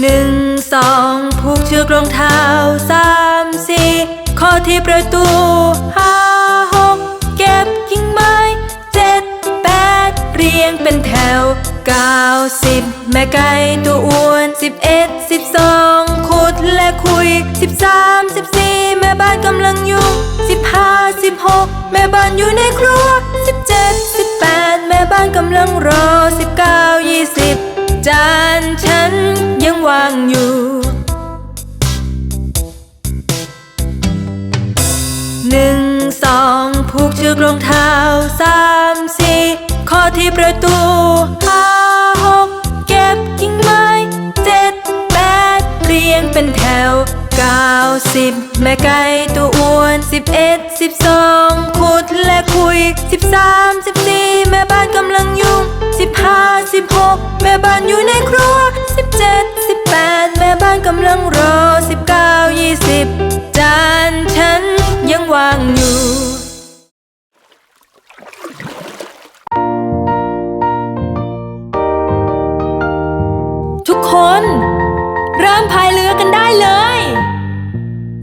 หนึ่งสองผูกเชือกรองเท้าสามสี่ข้อที่ประตูห้าหกเก็บกิ่งไม้เจ็ดแปดเรียงเป็นแถวเก้าสิบแม่ไก่ตัวอ้วนสิบเอ็ดสิบสองขุดและคุยสิบสามสิบสี่แม่บ้านกำลังยุ่งสิบห้าสิบหกแม่บ้านอยู่ในครัวสิบเจ็ดสิบแปดแม่บ้านกำลังรอสิบเก้ายี่สิบจานฉัน อยู่ หนึ่งสองผูกเชือกรองเท้าสามสี่ข้อที่ประตูห้าหกเก็บกิ่งไม้เจ็ดแปดเรียงเป็นแถวเก้าสิบแม่ไก่ตัวอ้วนสิบเอ็ดสิบสองขุดและคุยสิบสามสิบสี่แม่บ้านกำลังยุ่งสิบห้าสิบหกแม่บ้านอยู่ใน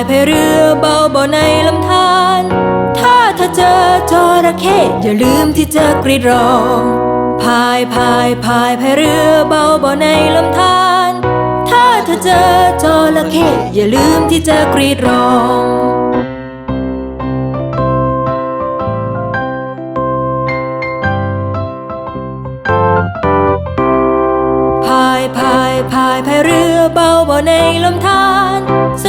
ายพายพายเรือเบาเบาในลำธาร ถ้าเธอเจอจระเข้อย่าลืมที่จะกรีดร้อง พายพายพายพายเรือเบาเบาในลำธาร ถ้าเธอเจอจระเข้อย่าลืมที่จะกรีดร้องพายพายพายพายเรือเบาเบาในลำธาร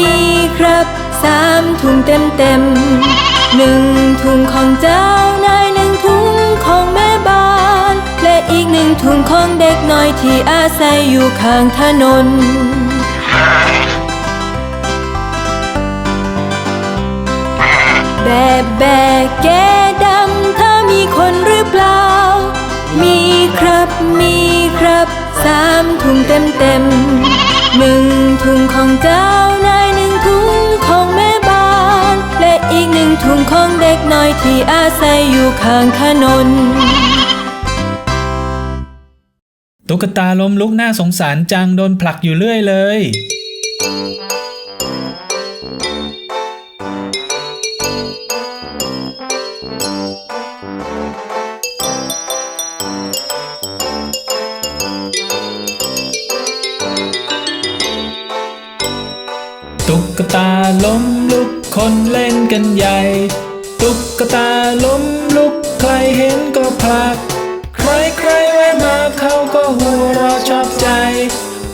มีครับสามถุงเต็มเต็มหนึ่งถุงของเจ้านายหนึ่งถุงของแม่บ้าน และอีกหนึ่งถุงของเด็กน้อยที่อาศัยอยู่ข้างถนนแบกแบกแกดำเธอมีคนหรือเปล่า มีครับมีครับสามถุงเต็มเต็มหนึ่งถุงของเจ้า อีกหนึ่งถุงของเด็กน้อยที่อาศัยอยู่ข้างถนน ตุ๊กตาล้มลุกน่าสงสารจังโดนผลักอยู่เรื่อยเลย ตุ๊กตาล้มลุก คนเล่นกันใหญ่ ตุ๊กตาล้มลุกใครเห็นก็ผลัก ใครใครแวะมาเขาก็หัวเราะชอบใจ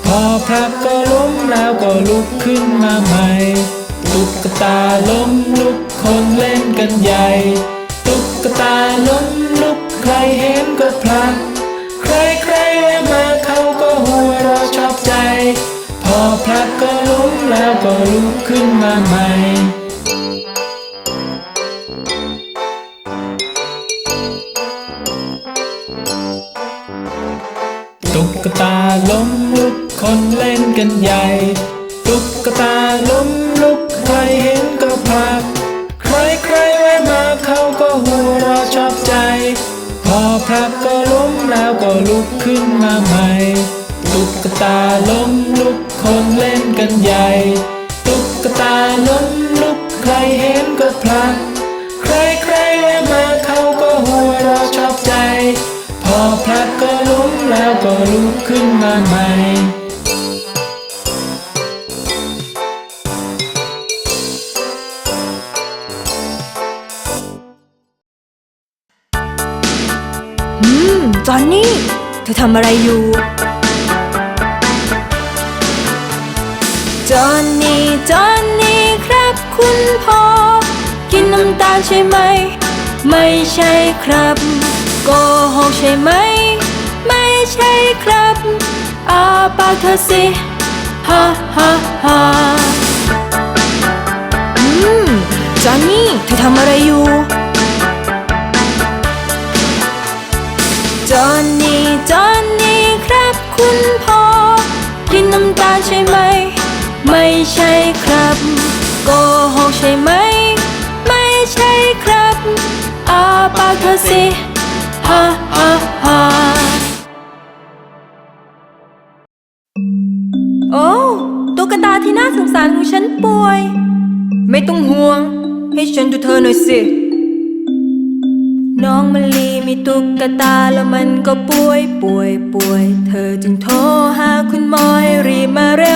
พอผลักก็ล้มแล้วก็ลุกขึ้นมาใหม่ ตุ๊กตาล้มลุกคนเล่นกันใหญ่ ตุ๊กตาล้มลุกใครเห็นก็ผลัก ใครใครแวะมาเขาก็หัวเราะชอบใจ พอผลักก็ล้มแล้วก็ลุกขึ้นมาใหม่ กตาล้มลุกคนเล่นกันใหญ่ตุ๊กตาล้มลุกใครเห็นก็ผลัก ใครใครแวะมาเขาก็หัวเราะชอบใจ พอผลักก็ล้มแล้วก็ลุกขึ้นมาใหม่ตุ๊กตาล้มลุกคนเล่นกันใหญ่ตุ๊กตาล้มลุกใครเห็นก็ผลัก ทับก็ล้มแล้วก็ลุกขึ้นมาใหม่อืม จอนนี่ เธอทำอะไรอยู่ จอนนี่ จอนนี่ครับคุณพ่อ กินน้ำตาลใช่ไหม ไม่ใช่ครับโกหกใช่ไหม ใช่ครับอาปาเธอสิฮ่าฮ่าฮ่าอืมจอนนี่เธอทำอะไรอยู่จอนนี่จอนนี่ครับคุณพ่อกินน้ำตาใช่ไหม ไม่ใช่ครับโกหกใช่ไหม ไม่ใช่ครับอาปาเธอสิฮ่า สารของฉันป่วย ไม่ต้องห่วง ให้ฉันดูเธอหน่อยสิ น้องมะลีมีตุ๊กตาแล้วมันก็ป่วยป่วยป่วย เธอจึงโทรหาคุณหมอให้รีบมาเร็ว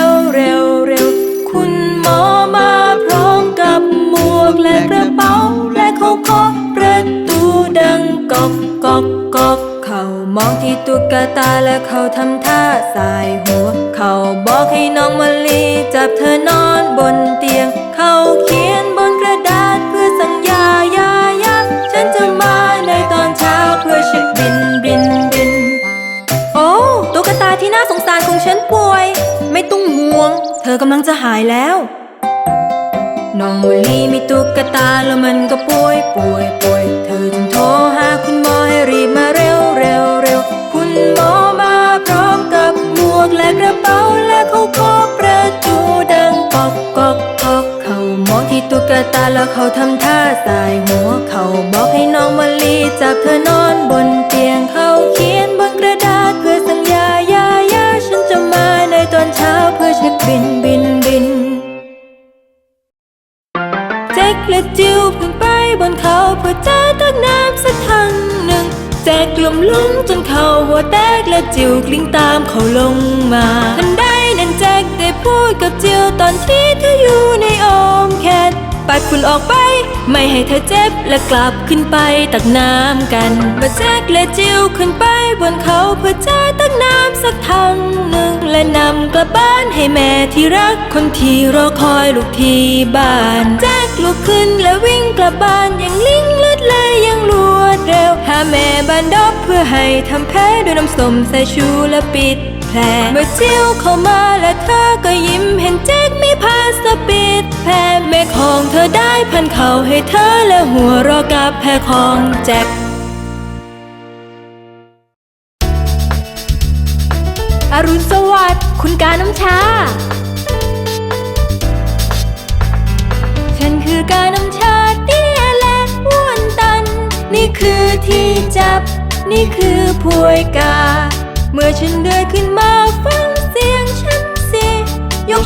มองที่ตุ๊กตาและเขาทำท่าสายหัว เขาบอกให้น้องมะลีจับเธอนอนบนเตียง เขาเขียนบนกระดาษเพื่อสัญญายายาฉันจะมาในตอนเช้าเพื่อเช็คบินบินบิน โอ้ตุ๊กตาที่น่าสงสารของฉันป่วย ไม่ต้องห่วง เธอกำลังจะหายแล้วน้องมะลีมีตุ๊กตาแล้วมันก็ป่วยป่วยป่วยเธอ เขาทำท่าสายหัวเขาบอกให้น้องมะลีจับเธอนอนบนเตียงเขาเขียนบนกระดาษเพื่อสัญญายายาฉันจะมาในตอนเช้าเพื่อเช็คบินบินบินแจ็คและจิวขึ้นไปบนเขาเพื่อเจอตักน้ำสักถังหนึ่งแจ็คกลุ่มลงจนเขาหัวแตกและจิวกลิ้งตามเขาลงมาทันใดนั้นแจ็คได้พูดกับจิวตอนที่เธออยู่ในอ้อมแขน ปัดฝุ่นออกไป ไม่ให้เธอเจ็บและกลับขึ้นไปตักน้ำกันเมื่อแจ็คและจิวขึ้นไปบนเขาเพื่อเจอตักน้ำสักถังหนึ่งและนำกลับบ้านให้แม่ที่รักคนที่รอคอยลูกที่บ้านแจ็คลุกขึ้นและวิ่งกลับบ้านอย่างลิงลือดไหลอย่างรวดเร็วหาแม่บ้านดอบเพื่อให้ทำแผลด้วยน้ำส้มใส่ชูและปิดแผลเมื่อจิวเข้ามาและเธอก็ยิ้มเห็นแจ็ค สปิดแผลแม่ของเธอได้พันเข่าให้เธอและหัวรอกับแผลของแจ็คอรุณสวัสดิ์คุณกาน้ำชา ฉันคือกาน้ำชาเตี้ยและอ้วนตัน นี่คือที่จับ นี่คือพวยกา เมื่อฉันเดินขึ้น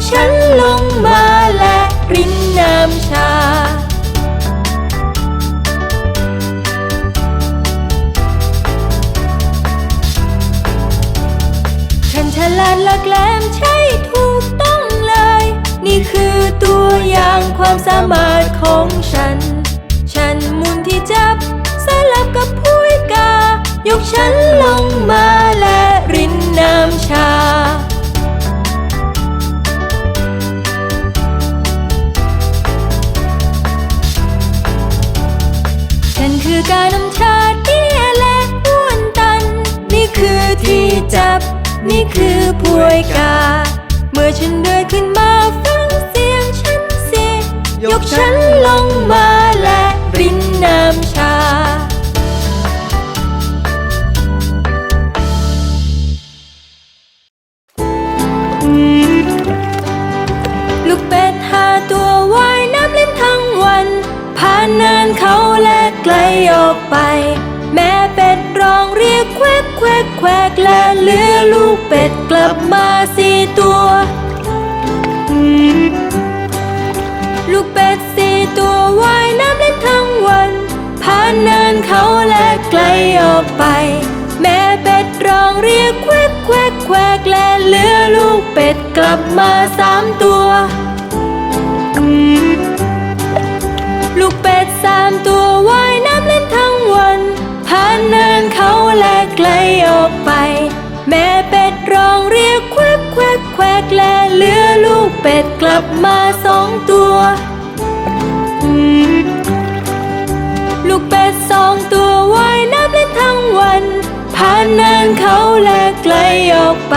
ฉันลงมาและรินน้ำชา ฉันฉลาดหลักแหลมใช่ถูกต้องเลย นี่คือตัวอย่างความสามารถของฉัน ฉันมุนที่จับสลับกับผู้กา ยกฉันลงมาและรินน้ำชา นี่คือพวยกา เมื่อฉันเดินขึ้นมาฟังเสียงฉันเสียยกฉันลงมาและรินน้ำ ลับมาสี่ตัว ลูกเป็ดสี่ตัวว่ายน้ำเล่นทั้งวัน ผ่านเนินเขาและไกลออกไป แม่เป็ดร้องเรียกแควกแควกแควกและเหลือลูกเป็ดกลับมาสามตัว เป็ดกลับมาสองตัว ลูกเป็ดสองตัวว่ายน้ำเล่นทั้งวันผ่านเนินเขาและไกลออกไป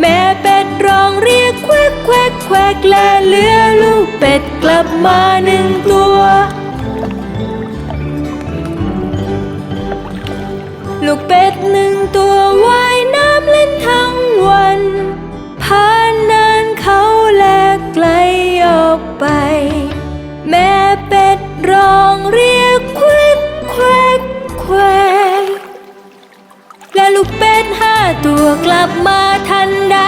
แม่เป็ดร้องเรียกแควกแควกแควกและเหลือลูกเป็ดกลับมาหนึ่งตัว ลูกเป็ดหนึ่งตัวว่ายน้ำเล่นทั้งวัน กลับมาทันใด